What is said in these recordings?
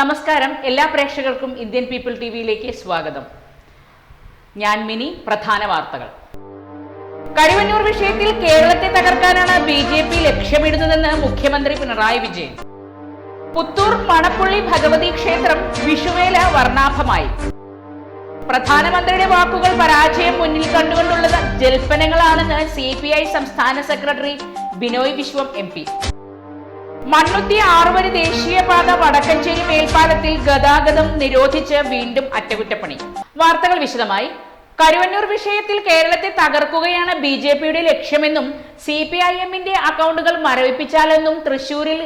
നമസ്കാരം. എല്ലാ പ്രേക്ഷകർക്കും ഇന്ത്യൻ പീപ്പിൾ ടി വിയിലേക്ക് സ്വാഗതം. ഞാൻ മിനി പ്രധാന വാർത്തകൾ. കരുവന്നൂർ വിഷയത്തിൽ കേരളത്തെ തകർക്കാനാണ് ബി ജെ പി ലക്ഷ്യമിടുന്നതെന്ന് മുഖ്യമന്ത്രി പിണറായി വിജയൻ. പുത്തൂർ മണപ്പുള്ളി ഭഗവതി ക്ഷേത്രം വിഷുവേല വർണാഭമായി. പ്രധാനമന്ത്രിയുടെ വാക്കുകൾ പരാജയം മുന്നിൽ കണ്ടുകൊണ്ടുള്ളത് ജൽപ്പനങ്ങളാണെന്ന് സി പി ഐ സംസ്ഥാന secretary Binoy Viswam M P. Mannuthy ആറുവരി ദേശീയപാത വടക്കഞ്ചേരി മേൽപ്പാലത്തിൽ ഗതാഗതം നിരോധിച്ച് വീണ്ടും അറ്റകുറ്റപ്പണി. വാർത്തകൾ വിശദമായി. കരുവന്നൂർ വിഷയത്തിൽ കേരളത്തെ തകർക്കുകയാണ് ബി ജെ പിയുടെ ലക്ഷ്യമെന്നും സി പി ഐ എമ്മിന്റെ അക്കൗണ്ടുകൾ മരവിപ്പിച്ചാലെന്നും തൃശൂരിൽ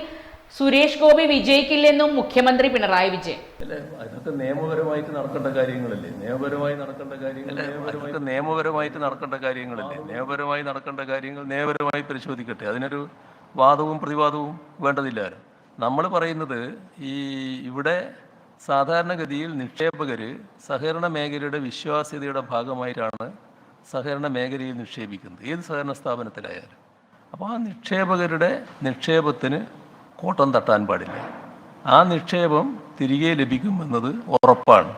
സുരേഷ് ഗോപി വിജയിക്കില്ലെന്നും മുഖ്യമന്ത്രി പിണറായി വിജയൻ. അല്ലേ? അതൊക്കെ നിയമപരമായിട്ട് നടക്കേണ്ട കാര്യങ്ങളല്ലേ? നിയമപരമായി നടക്കേണ്ട കാര്യങ്ങൾ അതൊക്കെ നിയമപരമായിട്ട് നടക്കേണ്ട കാര്യങ്ങളല്ലേ? നിയമപരമായി നടക്കേണ്ട കാര്യങ്ങൾ നിയമപരമായി പരിശോധിക്കട്ടെ. അതിനൊരു വാദവും പ്രതിവാദവും വേണ്ടതില്ല നമ്മൾ പറയുന്നത് ഈ ഇവിടെ സാധാരണഗതിയിൽ നിക്ഷേപകർ സഹകരണ മേഖലയുടെ വിശ്വാസ്യതയുടെ ഭാഗമായിട്ടാണ് സഹകരണ മേഖലയിൽ നിക്ഷേപിക്കുന്നത്. ഏത് സഹകരണ സ്ഥാപനത്തിലായാലും. അപ്പോൾ ആ നിക്ഷേപകരുടെ നിക്ഷേപത്തിന് കോട്ടം തട്ടാൻ പാടില്ല. ആ നിക്ഷേപം തിരികെ ലഭിക്കുമെന്നത് ഉറപ്പാണ്.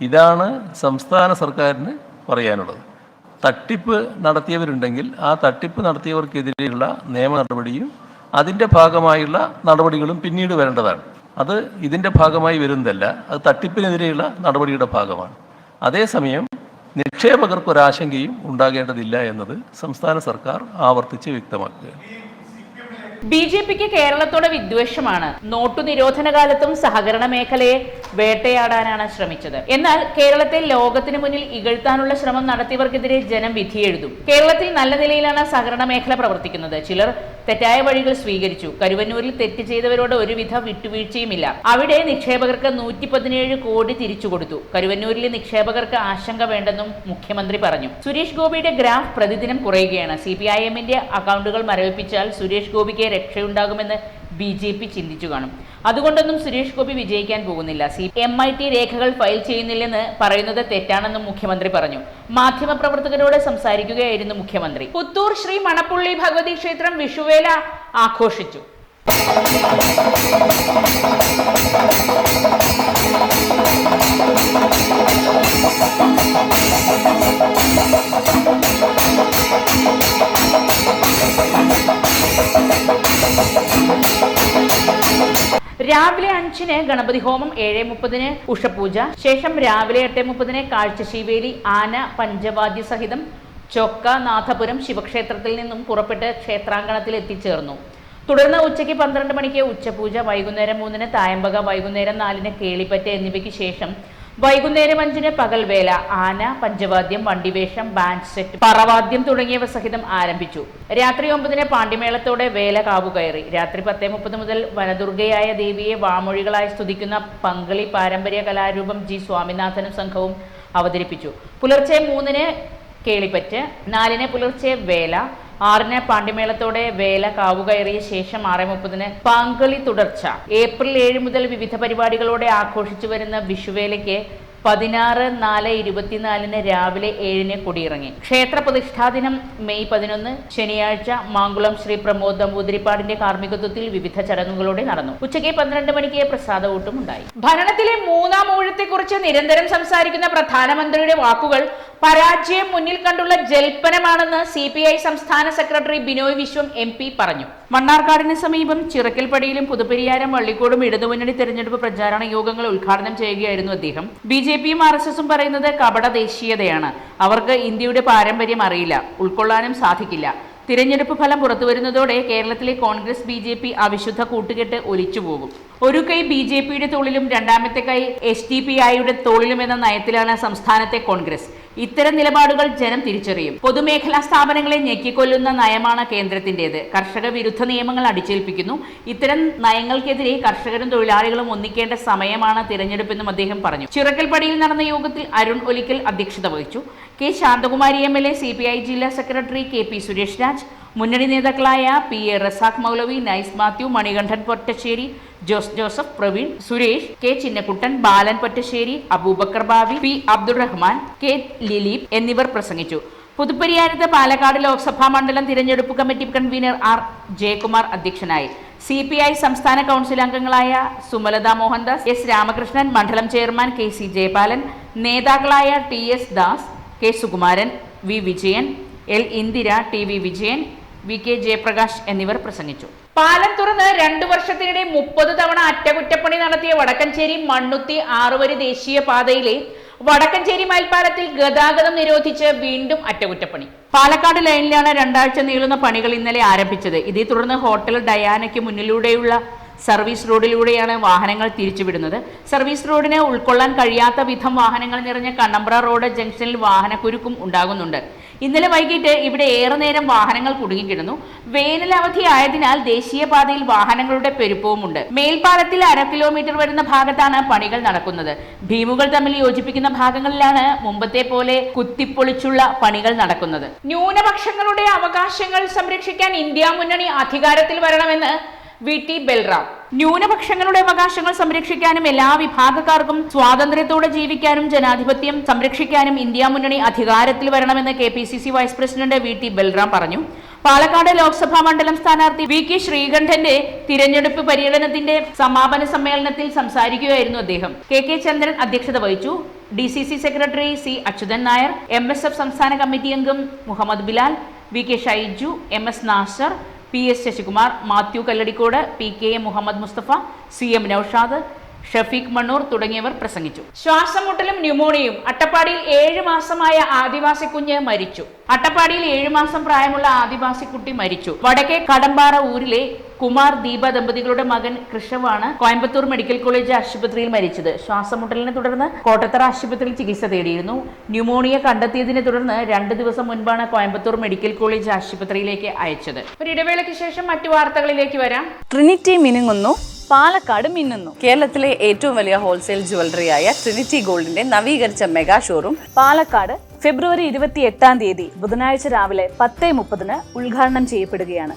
ഇതാണ് സംസ്ഥാന സർക്കാരിന് പറയാനുള്ളത്. തട്ടിപ്പ് നടത്തിയവരുണ്ടെങ്കിൽ ആ തട്ടിപ്പ് നടത്തിയവർക്കെതിരെയുള്ള നിയമ നടപടിയും അതിന്റെ ഭാഗമായുള്ള നടപടികളും പിന്നീട് വരേണ്ടതാണ്. അത് ഇതിന്റെ ഭാഗമായി വരുന്നതല്ല അത് തട്ടിപ്പിനെതിരെയുള്ള നടപടിയുടെ ഭാഗമാണ്. അതേസമയം നിക്ഷേപകർക്കൊരാശങ്കയും ഉണ്ടാകേണ്ടതില്ല എന്നത് സംസ്ഥാന സർക്കാർ ആവർത്തിച്ച് വ്യക്തമാക്കുകയാണ്. ബി ജെ പിക്ക് കേരളത്തോടെ വിദ്വേഷമാണ്. നോട്ടു നിരോധന കാലത്തും സഹകരണ മേഖലയെ വേട്ടയാടാനാണ് ശ്രമിച്ചത്. എന്നാൽ കേരളത്തെ ലോകത്തിന് മുന്നിൽ ഇകഴ്ത്താനുള്ള ശ്രമം നടത്തിയവർക്കെതിരെ ജനം വിധിയെഴുതും. കേരളത്തിൽ നല്ല നിലയിലാണ് സഹകരണ മേഖല പ്രവർത്തിക്കുന്നത്. ചിലർ തെറ്റായ വഴികൾ സ്വീകരിച്ചു. കരുവന്നൂരിൽ തെറ്റ് ചെയ്തവരോട് ഒരുവിധ വിട്ടുവീഴ്ചയുമില്ല. അവിടെ നിക്ഷേപകർക്ക് നൂറ്റി പതിനേഴ് കോടി തിരിച്ചു കൊടുത്തു. കരുവന്നൂരിലെ നിക്ഷേപകർക്ക് ആശങ്ക വേണ്ടെന്നും മുഖ്യമന്ത്രി പറഞ്ഞു. സുരേഷ് ഗോപിയുടെ ഗ്രാഫ് പ്രതിദിനം കുറയുകയാണ്. സി പി ഐ എമ്മിന്റെ അക്കൗണ്ടുകൾ മരവിപ്പിച്ചാൽ സുരേഷ് ഗോപിക്ക് രക്ഷയുണ്ടാകുമെന്ന് ബി ജെ പി ചിന്തിച്ചു കാണും. അതുകൊണ്ടൊന്നും സുരേഷ് ഗോപി വിജയിക്കാൻ പോകുന്നില്ല. സി എം ഐ ടി രേഖകൾ ഫയൽ ചെയ്യുന്നില്ലെന്ന് പറയുന്നത് തെറ്റാണെന്നും മുഖ്യമന്ത്രി പറഞ്ഞു. മാധ്യമപ്രവർത്തകരോട് സംസാരിക്കുകയായിരുന്നു മുഖ്യമന്ത്രി. പുത്തൂർ ശ്രീ മണപ്പുള്ളി ഭഗവതി ക്ഷേത്രം വിഷുവേല ആഘോഷിച്ചു. രാവിലെ അഞ്ചിന് ഗണപതി ഹോമം ഏഴ് മുപ്പതിന് ഉഷപൂജ. ശേഷം രാവിലെ എട്ട് മുപ്പതിന് കാഴ്ച ശിവേലി ആന പഞ്ചവാദ്യ സഹിതം ചൊക്ക നാഥപുരം ശിവക്ഷേത്രത്തിൽ നിന്നും പുറപ്പെട്ട് ക്ഷേത്രാങ്കണത്തിൽ എത്തിച്ചേർന്നു. തുടർന്ന് ഉച്ചയ്ക്ക് പന്ത്രണ്ട് മണിക്ക് ഉച്ചപൂജ വൈകുന്നേരം മൂന്നിന് തായമ്പക വൈകുന്നേരം നാലിന് കേളിപ്പറ്റ എന്നിവയ്ക്ക് ശേഷം വൈകുന്നേരം അഞ്ചിന് പകൽവേല ആന പഞ്ചവാദ്യം വണ്ടിവേഷം ബാൻഡ് സെറ്റ് പറവാദ്യം തുടങ്ങിയവ സഹിതം ആരംഭിച്ചു. രാത്രി ഒമ്പതിന് പാണ്ഡിമേളത്തോടെ വേല കാവുകയറി രാത്രി പത്തേ മുപ്പത് മുതൽ വനദുർഗയായ ദേവിയെ വാമൊഴികളായി സ്തുതിക്കുന്ന പങ്കളി പാരമ്പര്യ കലാരൂപം ജി സ്വാമിനാഥനും സംഘവും അവതരിപ്പിച്ചു. പുലർച്ചെ മൂന്നിന് കേളിപ്പറ്റ് നാലിന് പുലർച്ചെ വേല ആറിന് പാണ്ഡിമേളത്തോടെ വേല കാവുകയറിയ ശേഷം ആറ് മുപ്പതിന് പാങ്കളി തുടർച്ച. ഏപ്രിൽ ഏഴ് മുതൽ വിവിധ പരിപാടികളോടെ ആഘോഷിച്ചു വരുന്ന വിഷുവേലയ്ക്ക് പതിനാറ് നാല് ഇരുപത്തിനാലിന് രാവിലെ ഏഴിന് കൊടിയിറങ്ങി. ക്ഷേത്ര പ്രതിഷ്ഠാ ദിനം മെയ് പതിനൊന്ന് ശനിയാഴ്ച മാങ്കുളം ശ്രീ പ്രമോദ് നമ്പൂതിരിപ്പാടിന്റെ കാർമ്മികത്വത്തിൽ വിവിധ ചടങ്ങുകളോടെ നടന്നു. ഉച്ചയ്ക്ക് പന്ത്രണ്ട് മണിക്ക് പ്രസാദ ഉണ്ടായി ഭരണത്തിലെ മൂന്നാം ഊഴത്തെക്കുറിച്ച് നിരന്തരം സംസാരിക്കുന്ന പ്രധാനമന്ത്രിയുടെ വാക്കുകൾ പരാജയം മുന്നിൽ കണ്ടുള്ള ജൽപ്പനമാണെന്ന് സി സംസ്ഥാന സെക്രട്ടറി ബിനോയ് വിശ്വം എം പറഞ്ഞു. മണ്ണാർക്കാടിന് സമീപം ചിറക്കൽപ്പടിയിലും പുതുപ്പെരിയാരം വള്ളിക്കോടും ഇടതുമുന്നണി തെരഞ്ഞെടുപ്പ് പ്രചാരണ യോഗങ്ങൾ ഉദ്ഘാടനം ചെയ്യുകയായിരുന്നു അദ്ദേഹം. ബി ജെ പിയും ആർ എസ് എസും പറയുന്നത് കപട ദേശീയതയാണ്. അവർക്ക് ഇന്ത്യയുടെ പാരമ്പര്യം അറിയില്ല. ഉൾക്കൊള്ളാനും സാധിക്കില്ല. തിരഞ്ഞെടുപ്പ് ഫലം പുറത്തുവരുന്നതോടെ കേരളത്തിലെ കോൺഗ്രസ് ബി ജെ പി അവിശുദ്ധ കൂട്ടുകെട്ട് ഒലിച്ചുപോകും. ഒരു കൈ ബി ജെ പിയുടെ തോളിലും രണ്ടാമത്തെ കൈ എസ് ഡി പി ഐയുടെ തോളിലും എന്ന നയത്തിലാണ് സംസ്ഥാനത്തെ കോൺഗ്രസ്. ഇത്തരം നിലപാടുകൾ ജനം തിരിച്ചറിയും. പൊതുമേഖലാ സ്ഥാപനങ്ങളെ ഞെക്കിക്കൊല്ലുന്ന നയമാണ് കേന്ദ്രത്തിന്റേത് കർഷക വിരുദ്ധ നിയമങ്ങൾ അടിച്ചേൽപ്പിക്കുന്നു. ഇത്തരം നയങ്ങൾക്കെതിരെ കർഷകരും തൊഴിലാളികളും ഒന്നിക്കേണ്ട സമയമാണ് തിരഞ്ഞെടുപ്പെന്നും അദ്ദേഹം പറഞ്ഞു. ചിറക്കൽപ്പടിയിൽ നടന്ന യോഗത്തിൽ അരുൺ ഒലിക്കൽ അധ്യക്ഷത വഹിച്ചു. K Santhakumari M L A C P I ജില്ലാ secretary K P Suresh Raj മുന്നണി നേതാക്കളായ P A Razak Moulavi Nice Mathew Manikandan Pottassery Jose Joseph Praveen Suresh K Chinnakuttan Balan Pottassery Aboobacker Bavi P Abdurahman K Lileep എന്നിവർ പ്രസംഗിച്ചു. പുതുപ്പരിയാരത്ത് പാലക്കാട് ലോക്സഭാ മണ്ഡലം തിരഞ്ഞെടുപ്പ് committee convener R Jayakumar അധ്യക്ഷനായി. C P I സംസ്ഥാന council അംഗങ്ങളായ Sumalatha Mohandas S Ramakrishnan മണ്ഡലം ചെയർമാൻ കെ സി ജയപാലൻ നേതാക്കളായ T S Das K Sukumaran V Vijayan L Indira T V Vijayan V K Jayaprakash എന്നിവർ പ്രസംഗിച്ചു. പാലം തുറന്ന് രണ്ടു വർഷത്തിനിടെ മുപ്പത് തവണ അറ്റകുറ്റപ്പണി നടത്തിയ വടക്കഞ്ചേരി മണ്ണുത്തി ആറുവരി ദേശീയ പാതയിലെ വടക്കഞ്ചേരി മൽപ്പാലത്തിൽ ഗതാഗതം നിരോധിച്ച് വീണ്ടും അറ്റകുറ്റപ്പണി. പാലക്കാട് ലൈനിലാണ് രണ്ടാഴ്ച നീളുന്ന പണികൾ ഇന്നലെ ആരംഭിച്ചത്. ഇതേ തുടർന്ന് ഹോട്ടൽ ഡയാനയ്ക്ക് മുന്നിലൂടെയുള്ള സർവീസ് റോഡിലൂടെയാണ് വാഹനങ്ങൾ തിരിച്ചുവിടുന്നത്. സർവീസ് റോഡിന് ഉൾക്കൊള്ളാൻ കഴിയാത്ത വിധം വാഹനങ്ങൾ നിറഞ്ഞ കണ്ണമ്പ്ര റോഡ് ജംഗ്ഷനിൽ വാഹനക്കുരുക്കും ഉണ്ടാകുന്നുണ്ട്. ഇന്നലെ വൈകിട്ട് ഇവിടെ ഏറെ നേരം വാഹനങ്ങൾ കുടുങ്ങിക്കിടന്നു വേനൽ അവധി ആയതിനാൽ ദേശീയപാതയിൽ വാഹനങ്ങളുടെ പെരുപ്പവുമുണ്ട്. മേൽപ്പാലത്തിൽ അര കിലോമീറ്റർ വരുന്ന ഭാഗത്താണ് പണികൾ നടക്കുന്നത്. ഭീമുകൾ തമ്മിൽ യോജിപ്പിക്കുന്ന ഭാഗങ്ങളിലാണ് മുമ്പത്തെ പോലെ കുത്തിപ്പൊളിച്ചുള്ള പണികൾ നടക്കുന്നത്. ന്യൂനപക്ഷങ്ങളുടെ അവകാശങ്ങൾ സംരക്ഷിക്കാൻ ഇന്ത്യ മുന്നണി അധികാരത്തിൽ വരണമെന്ന് വി ടി ബൽറാം. ന്യൂനപക്ഷങ്ങളുടെ അവകാശങ്ങൾ സംരക്ഷിക്കാനും എല്ലാ വിഭാഗക്കാർക്കും സ്വാതന്ത്ര്യത്തോടെ ജീവിക്കാനും ജനാധിപത്യം സംരക്ഷിക്കാനും ഇന്ത്യ മുന്നണി അധികാരത്തിൽ വരണമെന്ന് K P C C vice president V T Balram പറഞ്ഞു. പാലക്കാട് ലോക്സഭാ മണ്ഡലം സ്ഥാനാർത്ഥി വി കെ ശ്രീകണ്ഠന്റെ തിരഞ്ഞെടുപ്പ് പര്യടനത്തിന്റെ സമാപന സമ്മേളനത്തിൽ സംസാരിക്കുകയായിരുന്നു അദ്ദേഹം. കെ കെ ചന്ദ്രൻ അധ്യക്ഷത വഹിച്ചു. D C C secretary C Achuthan Nair M S F സംസ്ഥാന കമ്മിറ്റി അംഗം Muhammed Bilal V K Shaiju M S Nasar P S Sasikumar Mathew Kalladikode P K A Muhammed Musthafa C M Noushad Shafeeq Mannur തുടങ്ങിയവർ പ്രസംഗിച്ചു. ശ്വാസമുട്ടലും ന്യൂമോണിയയും അട്ടപ്പാടിയിൽ ഏഴു മാസമായ ആദിവാസി കുഞ്ഞ് മരിച്ചു. അട്ടപ്പാടിയിൽ ഏഴു മാസം പ്രായമുള്ള ആദിവാസി കുട്ടി മരിച്ചു. വടക്കേ കടമ്പാറ ഊരിലെ കുമാർ ദീപ ദമ്പതികളുടെ മകൻ കൃഷവാണ് കോയമ്പത്തൂർ മെഡിക്കൽ കോളേജ് ആശുപത്രിയിൽ മരിച്ചത്. ശ്വാസമുട്ടലിനെ തുടർന്ന് കോട്ടത്തറ ആശുപത്രിയിൽ ചികിത്സ തേടിയിരുന്നു. ന്യൂമോണിയ കണ്ടെത്തിയതിനെ തുടർന്ന് രണ്ട് ദിവസം മുൻപാണ് കോയമ്പത്തൂർ മെഡിക്കൽ കോളേജ് ആശുപത്രിയിലേക്ക് അയച്ചത്. ഒരു ഇടവേളയ്ക്ക് ശേഷം മറ്റു വാർത്തകളിലേക്ക് വരാം. ട്രിനിറ്റി മിനുങ്ങുന്നു പാലക്കാട് മിന്നുന്നു. കേരളത്തിലെ ഏറ്റവും വലിയ ഹോൾസെയിൽ ജ്വല്ലറിയായ ട്രിനിറ്റി ഗോൾഡിന്റെ നവീകരിച്ച മെഗാ ഷോറൂം പാലക്കാട് ഫെബ്രുവരി ഇരുപത്തി എട്ടാം തീയതി ബുധനാഴ്ച രാവിലെ പത്തേ മുപ്പതിന് ഉദ്ഘാടനം ചെയ്യപ്പെടുകയാണ്.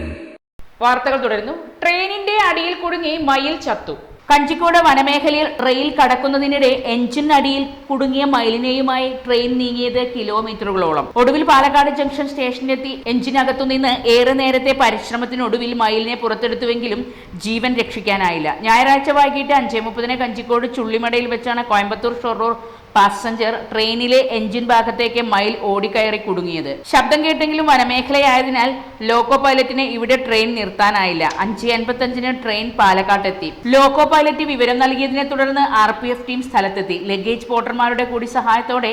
വാർത്തകൾ തുടരുന്നു. ട്രെയിനിന്റെ അടിയിൽ കുടുങ്ങി മയിൽ ചത്തു. കഞ്ചിക്കോട് വനമേഖലയിൽ റെയിൽ കടക്കുന്നതിനിടെ എഞ്ചിൻ അടിയിൽ കുടുങ്ങിയ മയിലിനെയുമായി ട്രെയിൻ നീങ്ങിയത് കിലോമീറ്ററുകളോളം. ഒടുവിൽ പാലക്കാട് ജംഗ്ഷൻ സ്റ്റേഷനിലെത്തി എഞ്ചിനകത്തു നിന്ന് ഏറെ നേരത്തെ പരിശ്രമത്തിനൊടുവിൽ മയിലിനെ പുറത്തെടുത്തുവെങ്കിലും ജീവൻ രക്ഷിക്കാനായില്ല. ഞായറാഴ്ച വൈകിട്ട് അഞ്ചേ മുപ്പതിന് കഞ്ചിക്കോട് ചുള്ളിമടയിൽ വെച്ചാണ് കോയമ്പത്തൂർ ഷൊർണൂർ പാസഞ്ചർ ട്രെയിനിലെ എഞ്ചിൻ ഭാഗത്തേക്ക് മയിൽ ഓടിക്കയറി കുടുങ്ങിയത്. ശബ്ദം കേട്ടെങ്കിലും വനമേഖലയായതിനാൽ ലോക്കോ പൈലറ്റിനെ ഇവിടെ ട്രെയിൻ നിർത്താനായില്ല. അഞ്ച് എൺപത്തഞ്ചിന് ട്രെയിൻ പാലക്കാട്ടെത്തി. ലോക്കോ പൈലറ്റ് വിവരം നൽകിയതിനെ തുടർന്ന് ആർ പി എഫ് ടീം സ്ഥലത്തെത്തി. ലഗേജ് പോർട്ടർമാരുടെ കൂടി സഹായത്തോടെ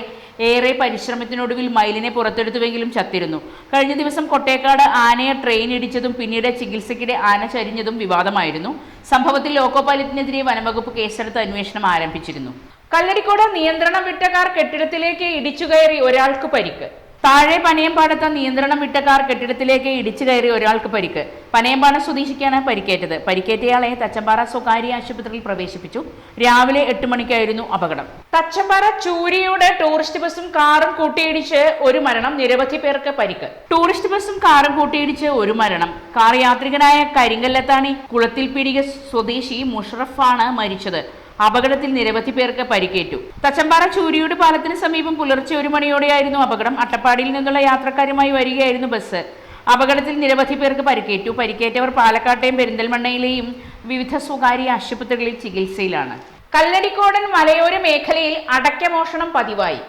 ഏറെ പരിശ്രമത്തിനൊടുവിൽ മൈലിനെ പുറത്തെടുത്തുവെങ്കിലും ചത്തിരുന്നു. കഴിഞ്ഞ ദിവസം കൊട്ടേക്കാട് ആനയെ ട്രെയിൻ ഇടിച്ചതും പിന്നീട് ചികിത്സയ്ക്കിടെ ആന ചരിഞ്ഞതും വിവാദമായിരുന്നു. സംഭവത്തിൽ ലോക്കോ പൈലറ്റിനെതിരെ വനംവകുപ്പ് കേസെടുത്ത് അന്വേഷണം ആരംഭിച്ചിരുന്നു. കല്ലടിക്കോട് നിയന്ത്രണം വിട്ട കാർ കെട്ടിടത്തിലേക്ക് ഇടിച്ചു കയറി ഒരാൾക്ക് പരിക്ക്. താഴെ പനയമ്പാടത്ത് നിയന്ത്രണം വിട്ട കാർ കെട്ടിടത്തിലേക്ക് ഇടിച്ചു കയറി ഒരാൾക്ക് പരിക്ക്. പനയമ്പാടം സ്വദേശിക്കാണ് പരിക്കേറ്റത്. പരിക്കേറ്റയാളെ തച്ചമ്പാറ സ്വകാര്യ ആശുപത്രിയിൽ പ്രവേശിപ്പിച്ചു. രാവിലെ എട്ട് മണിക്കായിരുന്നു അപകടം. തച്ചമ്പാറ ചൂരിയുടെ ടൂറിസ്റ്റ് ബസ്സും കാറും കൂട്ടിയിടിച്ച് ഒരു മരണം. നിരവധി പേർക്ക് പരിക്ക്. ടൂറിസ്റ്റ് ബസ്സും കാറും കൂട്ടിയിടിച്ച് ഒരു മരണം. കാർ യാത്രികനായ കരിങ്കല്ലത്താണി കുളത്തിൽ പിടിക സ്വദേശി മുഷറഫാണ് മരിച്ചത്. അപകടത്തിൽ നിരവധി പേർക്ക് പരിക്കേറ്റു. തച്ചമ്പാറ ചൂരിയൂട് പാലത്തിന് സമീപം പുലർച്ചെ ഒരു മണിയോടെയായിരുന്നു അപകടം. അട്ടപ്പാടിയിൽ നിന്നുള്ള യാത്രക്കാരുമായി വരികയായിരുന്നു ബസ്. അപകടത്തിൽ നിരവധി പേർക്ക് പരിക്കേറ്റു. പരിക്കേറ്റവർ പാലക്കാട്ടെയും പെരിന്തൽമണ്ണയിലെയും വിവിധ സ്വകാര്യ ആശുപത്രികളിൽ ചികിത്സയിലാണ്. കല്ലടിക്കോടൻ മലയോര മേഖലയിൽ അടക്കമോഷണം പതിവായി.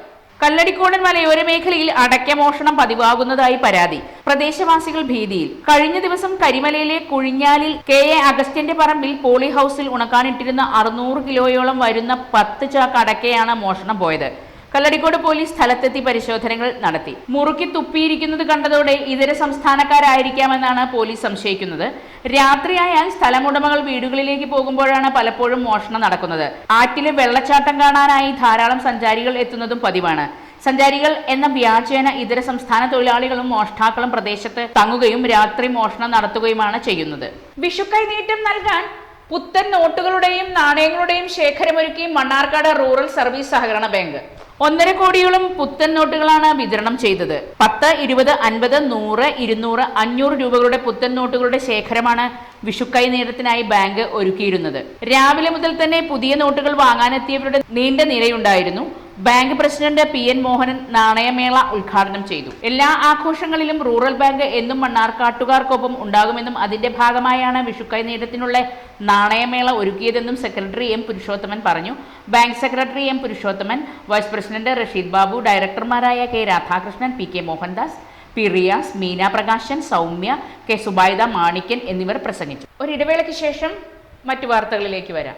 കല്ലടിക്കോടൻ മലയോര മേഖലയിൽ അടയ്ക്കമോഷണം പതിവാകുന്നതായി പരാതി. പ്രദേശവാസികൾ ഭീതിയിൽ. കഴിഞ്ഞ ദിവസം കരിമലയിലെ കുഴിഞ്ഞാലിൽ കെ എ അഗസ്റ്റിന്റെ പറമ്പിൽ പോളി ഹൌസിൽ ഉണക്കാനിട്ടിരുന്ന അറുന്നൂറ് കിലോയോളം വരുന്ന പത്ത് ചാക്ക് അടക്കയാണ് മോഷണം പോയത്. കല്ലടിക്കോട് പോലീസ് സ്ഥലത്തെത്തി പരിശോധനകൾ നടത്തി. മുറുക്കി തുപ്പിയിരിക്കുന്നത് കണ്ടതോടെ ഇതര സംസ്ഥാനക്കാരായിരിക്കാമെന്നാണ് പോലീസ് സംശയിക്കുന്നത്. രാത്രിയായാൽ സ്ഥലമുടമകൾ വീടുകളിലേക്ക് പോകുമ്പോഴാണ് പലപ്പോഴും മോഷണം നടക്കുന്നത്. ആറ്റിലെ വെള്ളച്ചാട്ടം കാണാനായി ധാരാളം സഞ്ചാരികൾ എത്തുന്നതും പതിവാണ്. സഞ്ചാരികൾ എന്ന വ്യാജേന ഇതര സംസ്ഥാന തൊഴിലാളികളും മോഷ്ടാക്കളും പ്രദേശത്ത് തങ്ങുകയും രാത്രി മോഷണം നടത്തുകയുമാണ് ചെയ്യുന്നത്. വിഷുക്കൈ നീട്ടം നൽകാൻ പുത്തൻ നോട്ടുകളുടെയും നാണയങ്ങളുടെയും ശേഖരമൊരുക്കി മണ്ണാർക്കാട് റൂറൽ സർവീസ് സഹകരണ ബാങ്ക്. ഒന്നര കോടിയോളം പുത്തൻ നോട്ടുകളാണ് വിതരണം ചെയ്തത്. പത്ത് ഇരുപത് അൻപത് നൂറ് ഇരുന്നൂറ് അഞ്ഞൂറ് രൂപകളുടെ പുത്തൻ നോട്ടുകളുടെ ശേഖരമാണ് വിഷുക്കൈ നേരത്തിനായി ബാങ്ക് ഒരുക്കിയിരുന്നത്. രാവിലെ മുതൽ തന്നെ പുതിയ നോട്ടുകൾ വാങ്ങാനെത്തിയവരുടെ നീണ്ട നിരയുണ്ടായിരുന്നു. Bank president P N Mohanan നാണയമേള ഉദ്ഘാടനം ചെയ്തു. എല്ലാ ആഘോഷങ്ങളിലും റൂറൽ ബാങ്ക് എന്നും മണ്ണാർക്കാട്ടുകാർക്കൊപ്പം ഉണ്ടാകുമെന്നും അതിന്റെ ഭാഗമായാണ് വിഷുക്കൈ നേട്ടത്തിനുള്ള നാണയമേള ഒരുക്കിയതെന്നും സെക്രട്ടറി എം പുരുഷോത്തമൻ പറഞ്ഞു. Bank secretary M Purushothaman vice president Rasheed Babu ഡയറക്ടർമാരായ K Radhakrishnan P K Mohandas P Riyas Meena Prakashan Soumya K Subaida Manikyan എന്നിവർ പ്രസംഗിച്ചു. ഒരിടവേളയ്ക്ക് ശേഷം മറ്റു വാർത്തകളിലേക്ക് വരാം.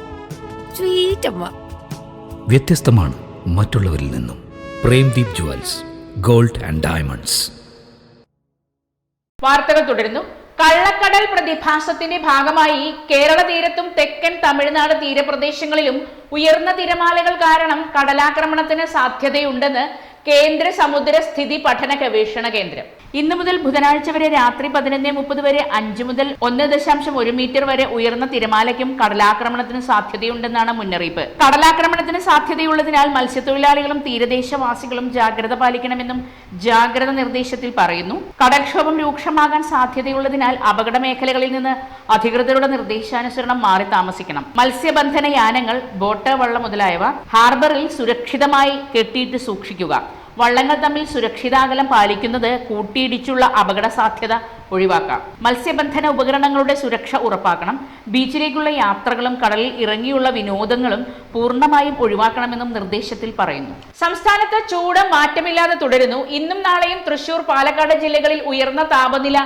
വ്യത്യസ്തമാണ് മറ്റുള്ളവരിൽ നിന്നും. Premdeep jewels gold and diamonds. വാർത്തകൾ തുടരുന്നു. കള്ളക്കടൽ പ്രതിഭാസത്തിന്റെ ഭാഗമായി കേരള തീരത്തും തെക്കൻ തമിഴ്നാട് തീരപ്രദേശങ്ങളിലും ഉയർന്ന തിരമാലകൾ കാരണം കടലാക്രമണത്തിന് സാധ്യതയുണ്ടെന്ന് കേന്ദ്ര സമുദ്ര സ്ഥിതി പഠന ഗവേഷണ കേന്ദ്രം. ഇന്നു മുതൽ ബുധനാഴ്ച വരെ രാത്രി പതിനൊന്ന് മുപ്പത് വരെ അഞ്ച് മുതൽ ഒന്ന് ദശാംശം ഒരു മീറ്റർ വരെ ഉയർന്ന തിരമാലയ്ക്കും കടലാക്രമണത്തിന് സാധ്യതയുണ്ടെന്നാണ് മുന്നറിയിപ്പ്. കടലാക്രമണത്തിന് സാധ്യതയുള്ളതിനാൽ മത്സ്യത്തൊഴിലാളികളും തീരദേശവാസികളും ജാഗ്രത പാലിക്കണമെന്നും ജാഗ്രത നിർദ്ദേശത്തിൽ പറയുന്നു. കടൽക്ഷോഭം രൂക്ഷമാകാൻ സാധ്യതയുള്ളതിനാൽ അപകട മേഖലകളിൽ നിന്ന് അധികൃതരുടെ നിർദ്ദേശാനുസരണം മാറി താമസിക്കണം. മത്സ്യബന്ധന യാനങ്ങൾ ബോട്ട് വള്ളം മുതലായവ ഹാർബറിൽ സുരക്ഷിതമായി കെട്ടിയിട്ട് സൂക്ഷിക്കുക. വള്ളങ്ങൾ തമ്മിൽ സുരക്ഷിതാകലം പാലിക്കുന്നത് കൂട്ടിയിടിച്ചുള്ള അപകട സാധ്യത ഒഴിവാക്കാം. മത്സ്യബന്ധന ഉപകരണങ്ങളുടെ സുരക്ഷ ഉറപ്പാക്കണം. ബീച്ചിലേക്കുള്ള യാത്രകളും കടലിൽ ഇറങ്ങിയുള്ള വിനോദങ്ങളും പൂർണമായും ഒഴിവാക്കണമെന്നും നിർദ്ദേശത്തിൽ പറയുന്നു. സംസ്ഥാനത്ത് ചൂട് മാറ്റമില്ലാതെ തുടരുന്നു. ഇന്നും നാളെയും തൃശൂർ പാലക്കാട് ജില്ലകളിൽ ഉയർന്ന താപനില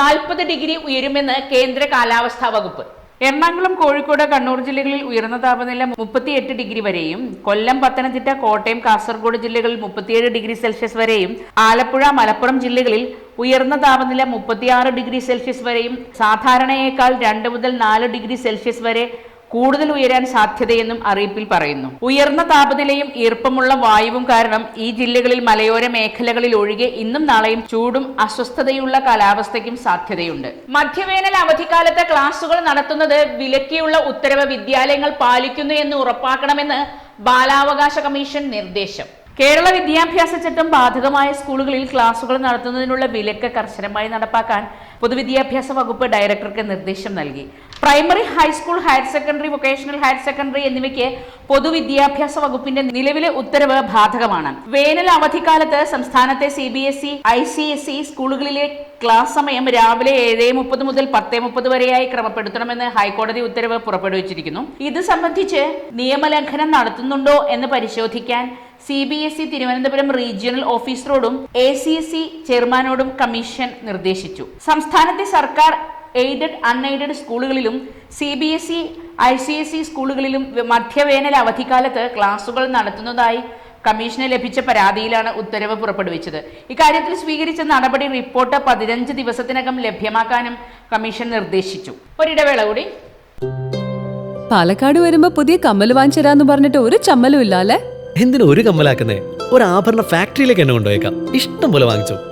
നാൽപ്പത് ഡിഗ്രി ഉയരുമെന്ന് കേന്ദ്ര കാലാവസ്ഥാ വകുപ്പ്. എറണാകുളം കോഴിക്കോട് കണ്ണൂർ ജില്ലകളിൽ ഉയർന്ന താപനില മുപ്പത്തിയെട്ട് ഡിഗ്രി വരെയും കൊല്ലം പത്തനംതിട്ട കോട്ടയം കാസർഗോഡ് ജില്ലകളിൽ മുപ്പത്തിയേഴ് ഡിഗ്രി സെൽഷ്യസ് വരെയും ആലപ്പുഴ മലപ്പുറം ജില്ലകളിൽ ഉയർന്ന താപനില മുപ്പത്തിയാറ് ഡിഗ്രി സെൽഷ്യസ് വരെയും സാധാരണയേക്കാൾ രണ്ട് മുതൽ നാല് ഡിഗ്രി സെൽഷ്യസ് വരെ കൂടുതൽ ഉയരാൻ സാധ്യതയെന്നും അറിയിപ്പിൽ പറയുന്നു. ഉയർന്ന താപനിലയും ഈർപ്പമുള്ള വായുവും കാരണം ഈ ജില്ലകളിൽ മലയോര മേഖലകളിൽ ഒഴികെ ഇന്നും നാളെയും ചൂടും അസ്വസ്ഥതയുള്ള കാലാവസ്ഥയ്ക്കും സാധ്യതയുണ്ട്. മധ്യവേനൽ അവധിക്കാലത്ത് ക്ലാസുകൾ നടത്തുന്നത് വിലക്കിയുള്ള ഉത്തരവ് വിദ്യാലയങ്ങൾ പാലിക്കുന്നു എന്ന് ഉറപ്പാക്കണമെന്ന് ബാലാവകാശ കമ്മീഷൻ നിർദ്ദേശം. കേരള വിദ്യാഭ്യാസ ചട്ടം ബാധകമായ സ്കൂളുകളിൽ ക്ലാസുകൾ നടത്തുന്നതിനുള്ള വിലക്ക് കർശനമായി നടപ്പാക്കാൻ പൊതുവിദ്യാഭ്യാസ വകുപ്പ് ഡയറക്ടർക്ക് നിർദ്ദേശം നൽകി. Primary high school higher secondary vocational higher secondary എന്നിവയ്ക്ക് പൊതുവിദ്യാഭ്യാസ വകുപ്പിന്റെ നിലവിലെ ഉത്തരവ് ബാധകമാണ്. വേനൽ അവധിക്കാലത്ത് സംസ്ഥാനത്തെ C B S E I C S E സ്കൂളുകളിലെ ക്ലാസ് സമയം രാവിലെ ഏഴ് മുപ്പത് മുതൽ പത്ത് മുപ്പത് വരെയായി ക്രമപ്പെടുത്തണമെന്ന് ഹൈക്കോടതി ഉത്തരവ് പുറപ്പെടുവിച്ചിരിക്കുന്നു. ഇത് സംബന്ധിച്ച് നിയമലംഘനം നടത്തുന്നുണ്ടോ എന്ന് പരിശോധിക്കാൻ C B S E Thiruvananthapuram regional ഓഫീസറോടും A C S C ചെയർമാനോടും കമ്മീഷൻ നിർദ്ദേശിച്ചു. സംസ്ഥാനത്തെ സർക്കാർ എയ്ഡഡ് അൺഎയ്ഡഡ് സ്കൂളുകളിലും C B S E I C S E സ്കൂളുകളിലും മധ്യവേനൽ അവധിക്കാലത്ത് ക്ലാസുകൾ നടത്തുന്നതായി കമ്മീഷന് ലഭിച്ച പരാതിയിലാണ് ഉത്തരവ് പുറപ്പെടുവിച്ചത്. ഇക്കാര്യത്തിൽ സ്വീകരിച്ച നടപടി റിപ്പോർട്ട് പതിനഞ്ച് ദിവസത്തിനകം ലഭ്യമാക്കാനും കമ്മീഷൻ നിർദ്ദേശിച്ചു. ഒരിടവേള കൂടി. പാലക്കാട് വരുമ്പോ പുതിയ കമ്മൽ വാങ്ങിച്ചരാന്ന് പറഞ്ഞിട്ട് ഒരു ചമ്മലും ഇല്ല അല്ലേ എന്തിനു ഒരു കമ്മലാക്കുന്നേ? ഒരു ആഭരണ ഫാക്ടറിയിലേക്ക് എന്നെ കൊണ്ടുപോയേക്കാം. ഇഷ്ടം പോലെ വാങ്ങിച്ചു.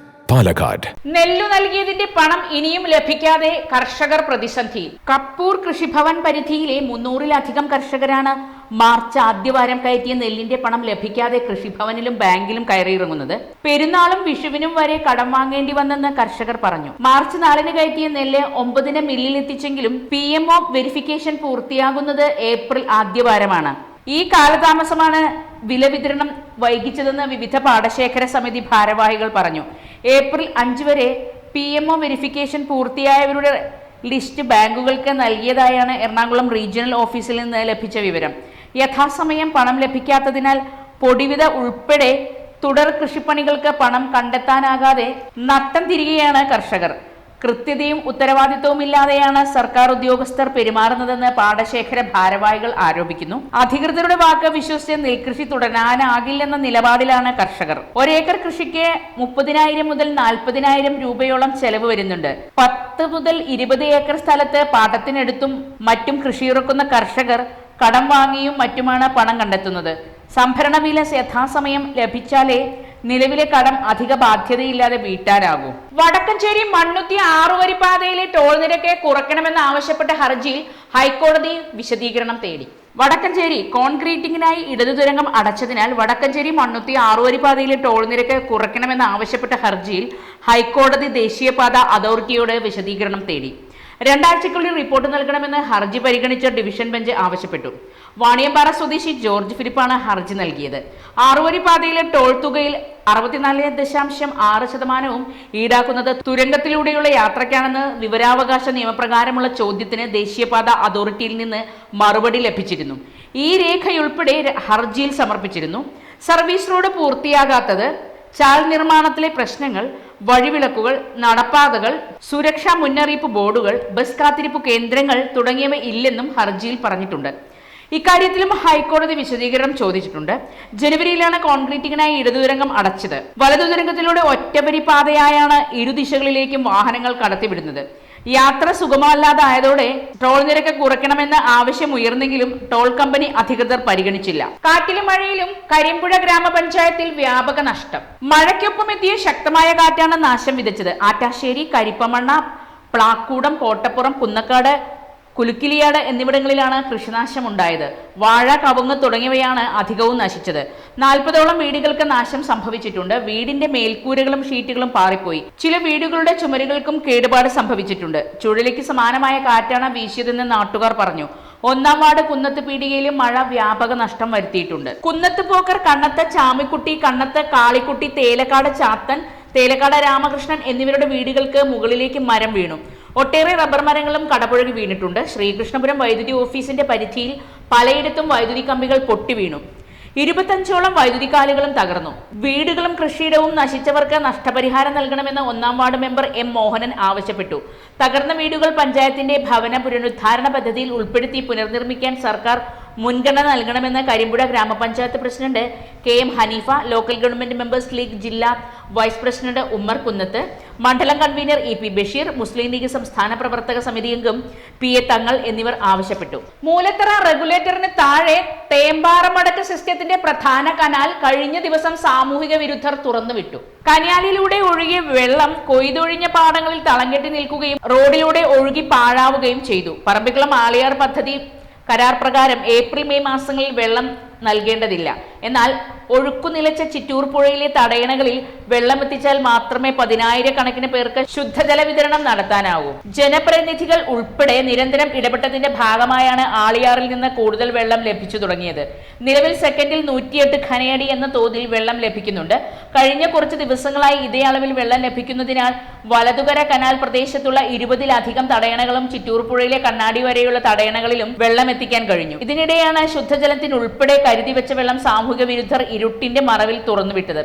Palakkad. നെല്ലു നൽകിയതിന്റെ പണം ഇനിയും ലഭിക്കാതെ കർഷകർ പ്രതിസന്ധി. കപ്പൂർ കൃഷിഭവൻ പരിധിയിലെ മുന്നൂറിലധികം കർഷകരാണ് മാർച്ച് ആദ്യവാരം കയറ്റിയ നെല്ലിന്റെ പണം ലഭിക്കാതെ കൃഷിഭവനിലും ബാങ്കിലും കയറിയിറങ്ങുന്നത്. പെരുന്നാളും വിഷുവിനും വരെ കടം വാങ്ങേണ്ടി വന്നെന്ന് കർഷകർ പറഞ്ഞു. മാർച്ച് നാലിന് കയറ്റിയ നെല്ല് ഒമ്പതിന് മില്ലിലെത്തിച്ചെങ്കിലും പി എം വെരിഫിക്കേഷൻ പൂർത്തിയാകുന്നത് ഏപ്രിൽ ആദ്യവാരമാണ്. ഈ കാലതാമസമാണ് വില വിതരണം വൈകിച്ചതെന്ന് വിവിധ പാടശേഖര സമിതി ഭാരവാഹികൾ പറഞ്ഞു. ഏപ്രിൽ അഞ്ച് വരെ പി എം ഒ വെരിഫിക്കേഷൻ പൂർത്തിയായവരുടെ ലിസ്റ്റ് ബാങ്കുകൾക്ക് നൽകിയതായാണ് എറണാകുളം റീജിയണൽ ഓഫീസിൽ നിന്ന് ലഭിച്ച വിവരം. യഥാസമയം പണം ലഭിക്കാത്തതിനാൽ പൊടിവിത ഉൾപ്പെടെ തുടർ കൃഷിപ്പണികൾക്ക് പണം കണ്ടെത്താനാകാതെ നട്ടം തിരികെയാണ് കർഷകർ. കൃത്യതയും ഉത്തരവാദിത്വവും ഇല്ലാതെയാണ് സർക്കാർ ഉദ്യോഗസ്ഥർ പെരുമാറുന്നതെന്ന് പാടശേഖര ഭാരവാഹികൾ ആരോപിക്കുന്നു. അധികൃതരുടെ വാക്ക് വിശ്വസിച്ച് നെൽകൃഷി തുടരാനാകില്ലെന്ന നിലപാടിലാണ് കർഷകർ. ഒരേക്കർ കൃഷിക്ക് മുപ്പതിനായിരം മുതൽ നാൽപ്പതിനായിരം രൂപയോളം ചെലവ് വരുന്നുണ്ട്. പത്ത് മുതൽ ഇരുപത് ഏക്കർ സ്ഥലത്ത് പാട്ടത്തിനെടുത്തും മറ്റും കൃഷിയിറക്കുന്ന കർഷകർ കടം വാങ്ങിയും മറ്റുമാണ് പണം കണ്ടെത്തുന്നത്. സംഭരണ വില യഥാസമയം ലഭിച്ചാലേ നിലവിലെ കടം അധിക ബാധ്യതയില്ലാതെ വീട്ടാനാകും. വടക്കഞ്ചേരി മണ്ണുത്തി ആറുവരി പാതയിലെ ടോൾ നിരക്ക് കുറയ്ക്കണമെന്ന് ആവശ്യപ്പെട്ട ഹർജിയിൽ ഹൈക്കോടതി വിശദീകരണം തേടി. വടക്കഞ്ചേരി കോൺക്രീറ്റിംഗിനായി ഇടതു തുരങ്കം അടച്ചതിനാൽ വടക്കഞ്ചേരി മണ്ണുത്തി ആറുവരി പാതയിലെ ടോൾ നിരക്ക് കുറയ്ക്കണമെന്ന് ആവശ്യപ്പെട്ട ഹർജിയിൽ ഹൈക്കോടതി ദേശീയപാത അതോറിറ്റിയോട് വിശദീകരണം തേടി. രണ്ടാഴ്ചക്കുള്ളിൽ റിപ്പോർട്ട് നൽകണമെന്ന് ഹർജി പരിഗണിച്ച ഡിവിഷൻ ബെഞ്ച് ആവശ്യപ്പെട്ടു. വാണിയമ്പാറ സ്വദേശി ജോർജ് ഫിലിപ്പാണ് ഹർജി നൽകിയത്. ആറുവരി പാതയിലെ ടോൾ തുകയിൽ അറുപത്തിനാല് ദശാംശം ആറ് ശതമാനവും ഈടാക്കുന്നത് തുരങ്കത്തിലൂടെയുള്ള യാത്രയ്ക്കാണെന്ന് വിവരാവകാശ നിയമപ്രകാരമുള്ള ചോദ്യത്തിന് ദേശീയപാത അതോറിറ്റിയിൽ നിന്ന് മറുപടി ലഭിച്ചിരുന്നു. ഈ രേഖയുൾപ്പെടെ ഹർജിയിൽ സമർപ്പിച്ചിരുന്നു. സർവീസ് റോഡ് പൂർത്തിയാകാത്തത് ചാൽ നിർമ്മാണത്തിലെ പ്രശ്നങ്ങൾ വഴിവിളക്കുകൾ നടപ്പാതകൾ സുരക്ഷാ മുന്നറിയിപ്പ് ബോർഡുകൾ ബസ് കാത്തിരിപ്പ് കേന്ദ്രങ്ങൾ തുടങ്ങിയവ ഇല്ലെന്നും ഹർജിയിൽ പറഞ്ഞിട്ടുണ്ട്. ഇക്കാര്യത്തിലും ഹൈക്കോടതി വിശദീകരണം ചോദിച്ചിട്ടുണ്ട്. ജനുവരിയിലാണ് കോൺക്രീറ്റിംഗിനായി ഇടതുരംഗം അടച്ചത്. വലതുതരംഗത്തിലൂടെ ഒറ്റവരി പാതയായാണ് ഇരുദിശകളിലേക്കും വാഹനങ്ങൾ കടത്തിവിടുന്നത്. യാത്ര സുഗമല്ലാതായതോടെ ടോൾ നിരക്ക് കുറയ്ക്കണമെന്ന ആവശ്യം ഉയർന്നെങ്കിലും ടോൾ കമ്പനി അധികൃതർ പരിഗണിച്ചില്ല. കാറ്റിലും മഴയിലും കരിമ്പുഴ ഗ്രാമപഞ്ചായത്തിൽ വ്യാപക നഷ്ടം. മഴയ്ക്കൊപ്പം എത്തിയ ശക്തമായ കാറ്റാണ് നാശം വിതച്ചത്. ആറ്റാശ്ശേരി കരിപ്പമണ്ണ പ്ലാക്കൂടം കോട്ടപ്പുറം കുന്നക്കാട് കുലുക്കിലിയാട് എന്നിവിടങ്ങളിലാണ് കൃഷിനാശം ഉണ്ടായത് വാഴ കവുങ്ങ് തുടങ്ങിയവയാണ് അധികവും നശിച്ചത്. നാൽപ്പതോളം വീടുകൾക്ക് നാശം സംഭവിച്ചിട്ടുണ്ട്. വീടിന്റെ മേൽക്കൂരകളും ഷീറ്റുകളും പാറിപ്പോയി. ചില വീടുകളുടെ ചുമരുകൾക്കും കേടുപാട് സംഭവിച്ചിട്ടുണ്ട്. ചുഴലിക്ക് സമാനമായ കാറ്റാണ് വീശിയതെന്ന് നാട്ടുകാർ പറഞ്ഞു. ഒന്നാം വാർഡ് കുന്നത്ത് പീടികയിലും മഴ വ്യാപക നഷ്ടം വരുത്തിയിട്ടുണ്ട്. കുന്നത്ത് പോക്കർ കണ്ണത്ത് ചാമിക്കുട്ടി കണ്ണത്ത് കാളിക്കുട്ടി തേലക്കാട് ചാത്തൻ തേലക്കാട് രാമകൃഷ്ണൻ എന്നിവരുടെ വീടുകൾക്ക് മുകളിലേക്ക് മരം വീണു. ഒട്ടേറെ റബ്ബർ മരങ്ങളും കടപുഴകി വീണിട്ടുണ്ട്. ശ്രീകൃഷ്ണപുരം വൈദ്യുതി ഓഫീസിന്റെ പരിധിയിൽ പലയിടത്തും വൈദ്യുതി കമ്പികൾ പൊട്ടി വീണു. ഇരുപത്തഞ്ചോളം വൈദ്യുതി കാലുകളും തകർന്നു. വീടുകളും കൃഷിയിടവും നശിച്ചവർക്ക് നഷ്ടപരിഹാരം നൽകണമെന്ന് ഒന്നാം വാർഡ് മെമ്പർ എം മോഹനൻ ആവശ്യപ്പെട്ടു. തകർന്ന വീടുകൾ പഞ്ചായത്തിന്റെ ഭവന പുനരുദ്ധാരണ പദ്ധതിയിൽ ഉൾപ്പെടുത്തി പുനർനിർമ്മിക്കാൻ സർക്കാർ മുൻഗണന നൽകണമെന്ന് കരിമ്പുഴ ഗ്രാമപഞ്ചായത്ത് president K M Haneefa local government members league ജില്ലാ വൈസ് പ്രസിഡന്റ് ഉമ്മർ കുന്നത്ത് മണ്ഡലം convener E P Basheer Muslim League സംസ്ഥാന പ്രവർത്തക സമിതി അംഗം പി എ തങ്ങൾ എന്നിവർ ആവശ്യപ്പെട്ടു. മൂലത്തറ റെഗുലേറ്ററിന് താഴെ തേമ്പാറമടക്ക് സിസ്റ്റത്തിന്റെ പ്രധാന കനാൽ കഴിഞ്ഞ ദിവസം സാമൂഹിക വിരുദ്ധർ തുറന്നുവിട്ടു. കനാലിലൂടെ ഒഴുകിയ വെള്ളം കൊയ്തൊഴിഞ്ഞ പാടങ്ങളിൽ തളങ്കെട്ടി നിൽക്കുകയും റോഡിലൂടെ ഒഴുകി പാഴാവുകയും ചെയ്തു. പറമ്പിക്കുളം ആളിയാർ പദ്ധതി കരാർ പ്രകാരം ഏപ്രിൽ മെയ് മാസങ്ങളിൽ വെള്ളം നൽകേണ്ടതില്ല. എന്നാൽ ഒഴുക്കു നിലച്ച ചിറ്റൂർ പുഴയിലെ തടയണകളിൽ വെള്ളമെത്തിച്ചാൽ മാത്രമേ പതിനായിരക്കണക്കിന് പേർക്ക് ശുദ്ധജല വിതരണം നടത്താനാവൂ. ജനപ്രതിനിധികൾ ഉൾപ്പെടെ നിരന്തരം ഇടപെട്ടതിന്റെ ഭാഗമായാണ് ആളിയാറിൽ നിന്ന് കൂടുതൽ വെള്ളം ലഭിച്ചു തുടങ്ങിയത്. നിലവിൽ സെക്കൻഡിൽ നൂറ്റിയെട്ട് ഖനയടി എന്ന തോതിൽ വെള്ളം ലഭിക്കുന്നുണ്ട്. കഴിഞ്ഞ കുറച്ച് ദിവസങ്ങളായി ഇതേ അളവിൽ വെള്ളം ലഭിക്കുന്നതിനാൽ വലതുകര കനാൽ പ്രദേശത്തുള്ള ഇരുപതിലധികം തടയണകളും ചിറ്റൂർ പുഴയിലെ കണ്ണാടി വരെയുള്ള തടയണകളിലും വെള്ളം എത്തിക്കാൻ കഴിഞ്ഞു. ഇതിനിടെയാണ് ശുദ്ധജലത്തിന് ഉൾപ്പെടെ കരുതി വെച്ച വെള്ളം സാമൂഹിക വിരുദ്ധർ ഇരുട്ടിന്റെ മറവിൽ തുറന്നുവിട്ടത്.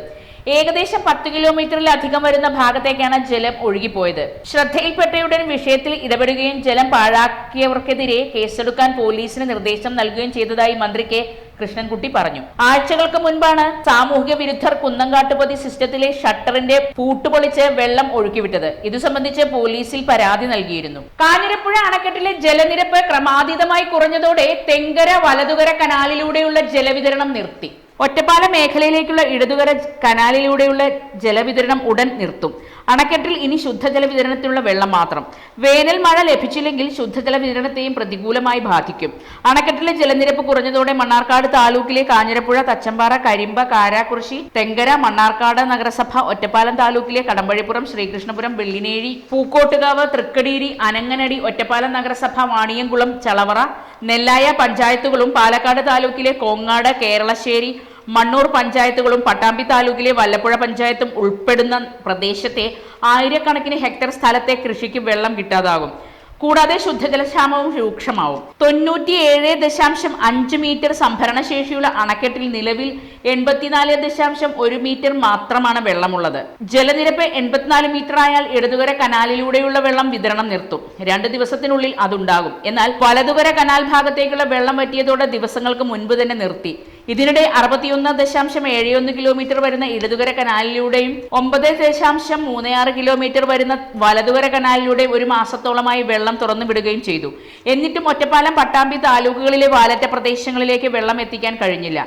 ഏകദേശം പത്ത് കിലോമീറ്ററിലധികം വരുന്ന ഭാഗത്തേക്കാണ് ജലം ഒഴുകിപ്പോയത്. ശ്രദ്ധയിൽപ്പെട്ടയുടൻ വിഷയത്തിൽ ഇടപെടുകയും ജലം പാഴാക്കിയവർക്കെതിരെ കേസെടുക്കാൻ പോലീസിന് നിർദ്ദേശം നൽകുകയും ചെയ്തതായി മന്ത്രി കെ. കൃഷ്ണൻകുട്ടി പറഞ്ഞു. ആഴ്ചകൾക്ക് മുൻപാണ് സാമൂഹിക വിരുദ്ധർ കുന്നങ്കാട്ടുപതി സിസ്റ്റത്തിലെ ഷട്ടറിന്റെ പൂട്ടുപൊളിച്ച് വെള്ളം ഒഴുക്കിവിട്ടത്. ഇതു സംബന്ധിച്ച് പോലീസിൽ പരാതി നൽകിയിരുന്നു. കാഞ്ഞിരപ്പുഴ അണക്കെട്ടിലെ ജലനിരപ്പ് ക്രമാതീതമായി കുറഞ്ഞതോടെ തെങ്കര വലതുകര കനാലിലൂടെയുള്ള ജലവിതരണം നിർത്തി. ഒറ്റപ്പാല മേഖലയിലേക്കുള്ള ഇടതുകര കനാലിലൂടെയുള്ള ജലവിതരണം ഉടൻ നിർത്തും. അണക്കെട്ടിൽ ഇനി ശുദ്ധജല വിതരണത്തിനുള്ള വെള്ളം മാത്രം. വേനൽ മഴ ലഭിച്ചില്ലെങ്കിൽ ശുദ്ധജല വിതരണത്തെയും പ്രതികൂലമായി ബാധിക്കും. അണക്കെട്ടിലെ ജലനിരപ്പ് കുറഞ്ഞതോടെ മണ്ണാർക്കാട് താലൂക്കിലെ കാഞ്ഞിരപ്പുഴ തച്ചമ്പാറ കരിമ്പ കാരാകുറിശി തെങ്കര മണ്ണാർക്കാട് നഗരസഭ ഒറ്റപ്പാലം താലൂക്കിലെ കടമ്പഴിപ്പുറം ശ്രീകൃഷ്ണപുരം വെള്ളിനേഴി പൂക്കോട്ടുകാവ് തൃക്കടീരി അനങ്ങനടി ഒറ്റപ്പാലം നഗരസഭ വാണിയംകുളം ചളവറ നെല്ലായ പഞ്ചായത്തുകളും പാലക്കാട് താലൂക്കിലെ കോങ്ങാട് കേരളശ്ശേരി മണ്ണൂർ പഞ്ചായത്തുകളും പട്ടാമ്പി താലൂക്കിലെ വല്ലപ്പുഴ പഞ്ചായത്തും ഉൾപ്പെടുന്ന പ്രദേശത്തെ ആയിരക്കണക്കിന് ഹെക്ടർ സ്ഥലത്തെ കൃഷിക്ക് വെള്ളം കിട്ടാതാകും. കൂടാതെ ശുദ്ധജലക്ഷാമവും രൂക്ഷമാവും. തൊണ്ണൂറ്റിയേഴ് ദശാംശം അഞ്ച് മീറ്റർ സംഭരണ ശേഷിയുള്ള അണക്കെട്ടിൽ നിലവിൽ എൺപത്തിനാല് ദശാംശം ഒരു മീറ്റർ മാത്രമാണ് വെള്ളമുള്ളത്. ജലനിരപ്പ് എൺപത്തിനാല് മീറ്റർ ആയാൽ ഇടതുകര കനാലിലൂടെയുള്ള വെള്ളം വിതരണം നിർത്തും. രണ്ട് ദിവസത്തിനുള്ളിൽ അതുണ്ടാകും. എന്നാൽ വലതുകര കനാൽ ഭാഗത്തേക്കുള്ള വെള്ളം വറ്റിയതോടെ ദിവസങ്ങൾക്ക് മുൻപ് തന്നെ നിർത്തി. ഇതിനിടെ അറുപത്തിയൊന്ന് ദശാംശം ഏഴ് ഒന്ന് കിലോമീറ്റർ വരുന്ന ഇടതുകര കനാലിലൂടെയും ഒമ്പത് ദശാംശം മൂന്ന് ആറ് കിലോമീറ്റർ വരുന്ന വലതുകര കനാലിലൂടെ ഒരു മാസത്തോളമായി വെള്ളം തുറന്നു വിടുകയും ചെയ്തു. എന്നിട്ടും ഒറ്റപ്പാലം പട്ടാമ്പി താലൂക്കുകളിലെ വാലറ്റ പ്രദേശങ്ങളിലേക്ക് വെള്ളം എത്തിക്കാൻ കഴിഞ്ഞില്ല.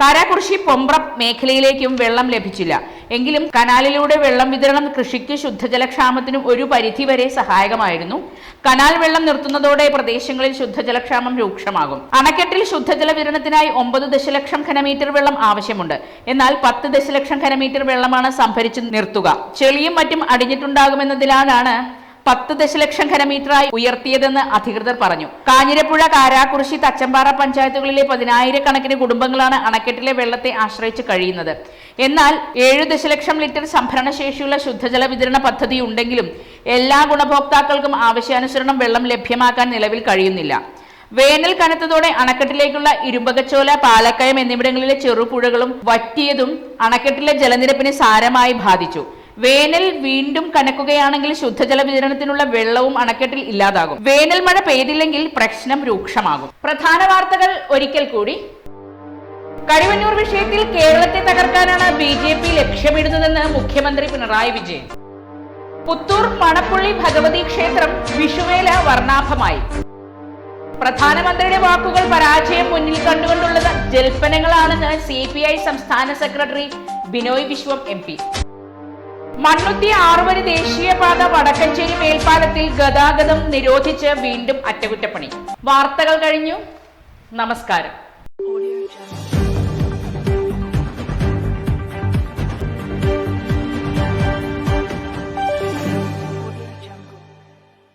കാരാകുറിശി പൊമ്പ്രം മേഖലയിലേക്കും വെള്ളം ലഭിച്ചില്ല. എങ്കിലും കനാലിലൂടെ വെള്ളം വിതരണം കൃഷിക്ക് ശുദ്ധജലക്ഷാമത്തിനും ഒരു പരിധിവരെ സഹായകമായിരുന്നു. കനാൽ വെള്ളം നിർത്തുന്നതോടെ പ്രദേശങ്ങളിൽ ശുദ്ധജലക്ഷാമം രൂക്ഷമാകും. അണക്കെട്ടിൽ ശുദ്ധജല വിതരണത്തിനായി ഒമ്പത് ദശലക്ഷം ഘനമീറ്റർ വെള്ളം ആവശ്യമുണ്ട്. എന്നാൽ പത്ത് ദശലക്ഷം ഘനമീറ്റർ വെള്ളമാണ് സംഭരിച്ചു നിർത്തുക. ചെളിയും മറ്റും അടിഞ്ഞിട്ടുണ്ടാകുമെന്നതിലാണ് പത്ത് ദശലക്ഷം ഘനമീറ്ററായി ഉയർത്തിയതെന്ന് അധികൃതർ പറഞ്ഞു. കാഞ്ഞിരപ്പുഴ കാരാക്കുറിശി തച്ചമ്പാറ പഞ്ചായത്തുകളിലെ പതിനായിരക്കണക്കിന് കുടുംബങ്ങളാണ് അണക്കെട്ടിലെ വെള്ളത്തെ ആശ്രയിച്ച് കഴിയുന്നത്. എന്നാൽ ഏഴു ദശലക്ഷം ലിറ്റർ സംഭരണ ശേഷിയുള്ള ശുദ്ധജല വിതരണ പദ്ധതി ഉണ്ടെങ്കിലും എല്ലാ ഗുണഭോക്താക്കൾക്കും ആവശ്യാനുസരണം വെള്ളം ലഭ്യമാക്കാൻ നിലവിൽ കഴിയുന്നില്ല. വേനൽ കനത്തതോടെ അണക്കെട്ടിലേക്കുള്ള ഇരുമ്പകച്ചോല പാലക്കയം എന്നിവിടങ്ങളിലെ ചെറുപുഴകളും വറ്റിയതും അണക്കെട്ടിലെ ജലനിരപ്പിനെ സാരമായി ബാധിച്ചു. വേനൽ വീണ്ടും കനക്കുകയാണെങ്കിൽ ശുദ്ധജല വിതരണത്തിനുള്ള വെള്ളവും അണക്കെട്ടിൽ ഇല്ലാതാകും. വേനൽ മഴ പെയ്തില്ലെങ്കിൽ പ്രശ്നം രൂക്ഷമാകും. പ്രധാന വാർത്തകൾ ഒരിക്കൽ കൂടി. കഴിവന്നൂർ വിഷയത്തിൽ കേരളത്തെ തകർക്കാനാണ് ബി ജെ പി ലക്ഷ്യമിടുന്നതെന്ന് മുഖ്യമന്ത്രി പിണറായി വിജയൻ. പുത്തൂർ മണപ്പുള്ളി ഭഗവതി ക്ഷേത്രം വിഷുവേല വർണാഭമായി. പ്രധാനമന്ത്രിയുടെ വാക്കുകൾ പരാജയം മുന്നിൽ കണ്ടുകൊണ്ടുള്ളത് ജൽപ്പനങ്ങളാണെന്ന് സി സംസ്ഥാന സെക്രട്ടറി ബിനോയ് വിശ്വം എം മണ്ണുത്തി ആറുവരി ദേശീയപാത വടക്കഞ്ചേരി മേൽപ്പാലത്തിൽ ഗതാഗതം നിരോധിച്ച് വീണ്ടും അറ്റകുറ്റപ്പണി. വാർത്തകൾ കഴിഞ്ഞു. നമസ്കാരം.